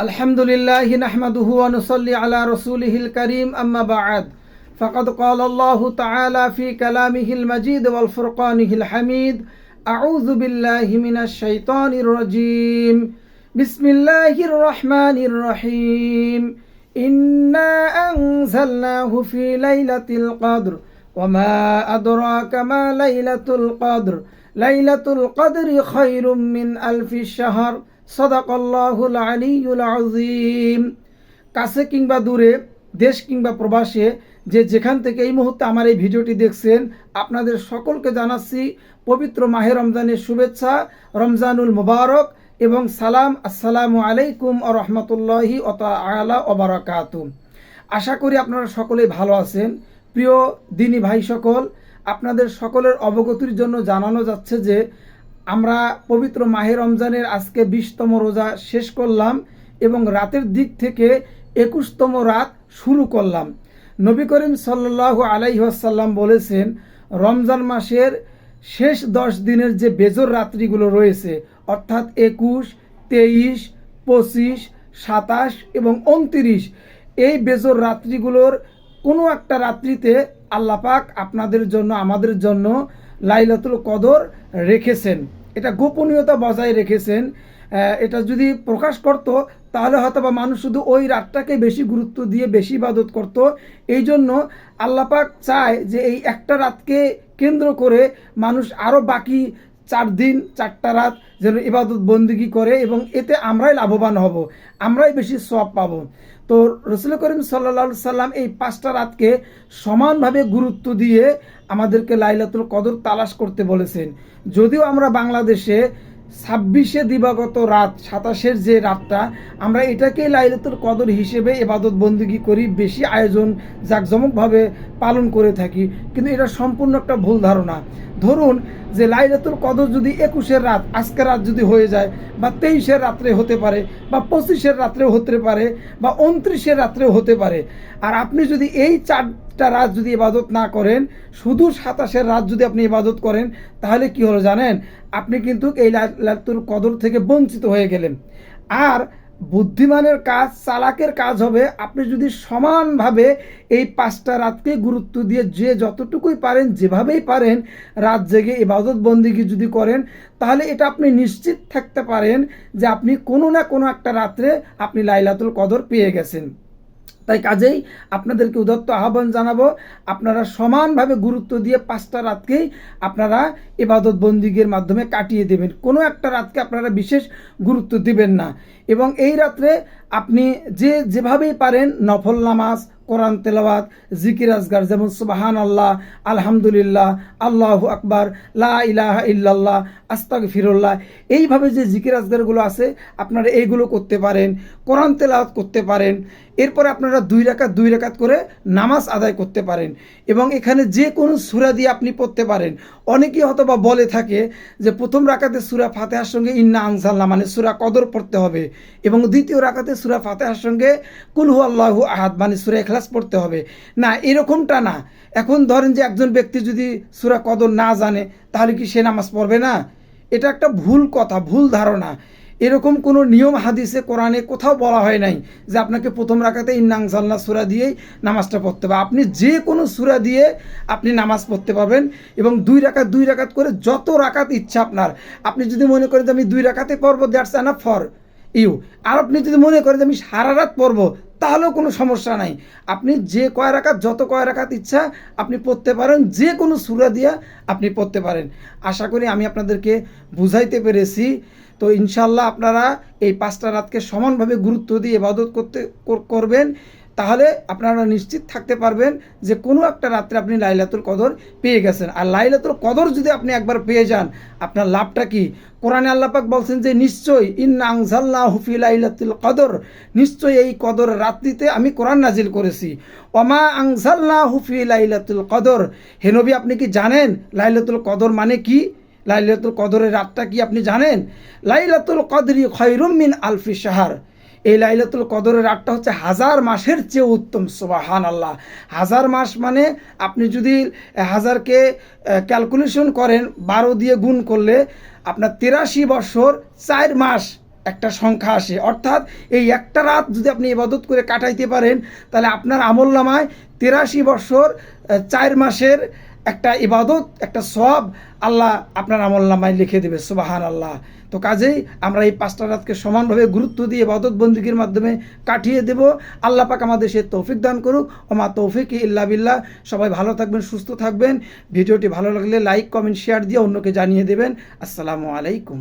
الحمد لله نحمده ونصلي على رسوله الكريم أما بعد فقد قال الله تعالى في كلامه المجيد والفرقانه الحميد أعوذ بالله من الشيطان الرجيم بسم الله الرحمن الرحيم إنا أنزلناه في ليلة القدر وما أدراك ما ليلة القدر ليلة القدر خير من ألف الشهر সদাকল্লাহুল আলিউল আজিম কাছে কিংবা দূরে, দেশ কিংবা প্রবাসে, যে যেখান থেকে এই মুহূর্তে আমার এই ভিডিওটি দেখছেন, আপনাদের সকলকে জানাচ্ছি পবিত্র মাহে রমজানের শুভেচ্ছা, রমজানুল মুবারক, এবং সালাম, আসসালামু আলাইকুম আ রহমতুল্লাহি আলা ওবরাকাতুম আশা করি আপনারা সকলেই ভালো আছেন। প্রিয় দিনী ভাই সকল, আপনাদের সকলের অবগতির জন্য জানানো যাচ্ছে যে আমরা পবিত্র মাহে রমজানের আজকে বিশতম রোজা শেষ করলাম এবং রাতের দিক থেকে একুশতম রাত শুরু করলাম। নবী করিম সাল্লাল্লাহু আলাইহি ওয়াসাল্লাম বলেছেন, রমজান মাসের শেষ দশ দিনের যে বেজর রাত্রিগুলো রয়েছে, অর্থাৎ একুশ, তেইশ, পঁচিশ, সাতাশ এবং উনত্রিশ, এই বেজর রাত্রিগুলোর কোনো একটা রাত্রিতে আল্লাপাক আপনাদের জন্য, আমাদের জন্য লাইলাতুল কদর রেখেছেন। এটা গোপনীয়তা বজায় রেখেছেন। এটা যদি প্রকাশ করত, তাহলে হয়তো বা মানুষ শুধু ওই রাতটাকে বেশি গুরুত্ব দিয়ে বেশি ইবাদত করত। এই জন্য আল্লাপাক চায় যে এই একটা রাতকে কেন্দ্র করে মানুষ আরও বাকি চার দিন, চারটা রাত যেন ইবাদত বন্দিগি করে এবং এতে আমরাই লাভবান হব, আমরাই বেশি সব পাবো। তো রসুল করিম সাল্লা সাল্লাম এই পাঁচটা রাতকে সমানভাবে গুরুত্ব দিয়ে আমাদেরকে লাইলাতুল কদর তালাশ করতে বলেছেন। যদিও আমরা বাংলাদেশে ছাব্বিশে দিবাগত রাত, সাতাশের যে রাতটা, আমরা এটাকেই লাইলাতুল কদর হিসেবে এবাদত বন্দিগি করি, বেশি আয়োজন জাঁকজমকভাবে পালন করে থাকি। কিন্তু এটা সম্পূর্ণ একটা ভুল ধারণা। ধরুন যে লাইলাতুল কদর যদি একুশের রাত, আজকের রাত যদি হয়ে যায়, বা তেইশের রাত্রে হতে পারে, বা পঁচিশের রাত্রেও হতে পারে, বা উনত্রিশের রাত্রেও হতে পারে। আর আপনি যদি এই চারটা রাত যদি ইবাদত না করেন, শুধু সাতাশের রাত যদি আপনি ইবাদত করেন, তাহলে কি হলো জানেন? আপনি কিন্তু এই লাইলাতুল কদর থেকে বঞ্চিত হয়ে গেলেন। আর বুদ্ধিমানের কাজ, চালাকের কাজ হবে। আপনি যদি সমানভাবে এই পাঁচটা রাতকে গুরুত্ব দিয়ে যে যতটুকুই পারেন, যেভাবেই পারেন, রাত জেগে ইবাদত বন্দিগি যদি করেন, তাহলে এটা আপনি নিশ্চিত থাকতে পারেন যে আপনি কোনো না কোনো একটা রাত্রে আপনি লাইলাতুল কদর পেয়ে গেছেন। তাই কাজেই আপনাদেরকে উদত্ত আহ্বান জানাব, আপনারা সমানভাবে গুরুত্ব দিয়ে পাঁচটা রাতকেই আপনারা এবাদত বন্দিগের মাধ্যমে কাটিয়ে দেবেন। কোনো একটা রাতকে আপনারা বিশেষ গুরুত্ব দিবেন না। এবং এই রাত্রে আপনি যে যেভাবেই পারেন নফল নামাজ কোরআন তেলাওয়াত, জিকির আজগার, যেমন সুবাহান আল্লাহ আলহামদুলিল্লাহ, আল্লাহ আকবার, লা ইলাহা ইল্লাল্লাহ আস্তাক ফিরুল্লাহ এইভাবে যে জিকির আজগারগুলো আছে, আপনারা এইগুলো করতে পারেন, কোরআন তেলাওয়াত করতে পারেন। এরপরে আপনারা দুই রাকাত দুই রাকাত করে নামাজ আদায় করতে পারেন। এবং এখানে যে কোনো সুরা দিয়ে আপনি পড়তে পারেন। অনেকেই হয়তো বা বলে থাকে যে, প্রথম রাকাতে সুরা ফাতেহার সঙ্গে ইন্না আনসাল্লাহ মানে সুরা কদর পড়তে হবে। এবং দ্বিতীয় রাকাতে সুরা ফাতেহার সঙ্গে কুলহু আল্লাহু আহাদ মানে সুরা এখলাস পড়তে হবে। না, এরকমটা না। এখন ধরেন যে একজন ব্যক্তি যদি সুরা কদর না জানে, তাহলে কি সে নামাজ পড়বে না? এটা একটা ভুল কথা, ভুল ধারণা। এরকম কোনো নিয়ম হাদিসে, কোরআনে কোথাও বলা হয় নাই যে আপনাকে প্রথম রাখাতে ইন্নাং জাল্লা সুরা দিয়েই নামাজটা পড়তে হবে। আপনি যে কোনো সুরা দিয়ে আপনি নামাজ পড়তে পারবেন এবং দুই রাকাত দুই রাকাত করে যত রাকাত ইচ্ছা আপনার। আপনি যদি মনে করেন যে আমি দুই রাকাতে পড়ব, দ্যাটস অ্যান ফর ইউ। আর আপনি যদি মনে করেন যে আমি সারা রাত পড়ব তাহলেও কোনো সমস্যা নাই। আপনি যে কয় রাখাত যত কয় রাখাত ইচ্ছা আপনি পড়তে পারেন, যে কোনো সুরা দিয়া আপনি পড়তে পারেন। আশা করি আমি আপনাদেরকে বুঝাইতে পেরেছি। তো ইনশাল্লাহ আপনারা এই পাঁচটা রাতকে সমানভাবে গুরুত্ব দিয়ে ইবাদত করতে করবেন। তাহলে আপনারা নিশ্চিত থাকতে পারবেন যে কোনো একটা রাত্রে আপনি লাইলাতুল কদর পেয়ে গেছেন। আর লাইলাতুল কদর যদি আপনি একবার পেয়ে যান, আপনার লাভটা কি? কোরআনে আল্লাপাক বলছেন যে, নিশ্চয়ই ইন্না আংজাল্লাহ হুফি লাইলাতুল কদর। নিশ্চয়ই এই কদর রাত্রিতে আমি কোরআন নাজিল করেছি। অমা আংজাল্লাহ হুফি লাইলাতুল কদর। হেনবি আপনি কি জানেন লাইলাতুল কদর মানে কি? লাইলাতুল কদরের রাতটা কি আপনি জানেন? লাইলাতুল কদরি খৈরুম মিন আলফি শাহার। এই লাইলাতুল কদরের রাতটা হচ্ছে হাজার মাসের চেয়ে উত্তম সুবাহান আল্লাহ হাজার মাস মানে আপনি যদি হাজারকে ক্যালকুলেশন করেন, বারো দিয়ে গুণ করলে আপনার তেরাশি বছর চার মাস একটা সংখ্যা আসে। অর্থাৎ এই একটা রাত যদি আপনি ইবাদত করে কাটাইতে পারেন, তাহলে আপনার আমল নামায় তেরাশি বছর চার মাসের একটা ইবাদত, একটা সব আল্লাহ আপনার আমল নামায় লিখে দেবে সুবাহান আল্লাহ তো কাজেই আমরা এই পাঁচটা রাতকে সমানভাবে গুরুত্ব দিয়ে ইবাদত বন্দীগীর মাধ্যমে কাটিয়ে দেব। আল্লাহ পাক আমাদের সে তৌফিক দান করুক। ওমা তৌফিক ইল্লা বিল্লাহ। সবাই ভালো থাকবেন, সুস্থ থাকবেন। ভিডিওটি ভালো লাগলে লাইক, কমেন্ট, শেয়ার দিয়ে অন্যকে জানিয়ে দেবেন। আসসালামু আলাইকুম।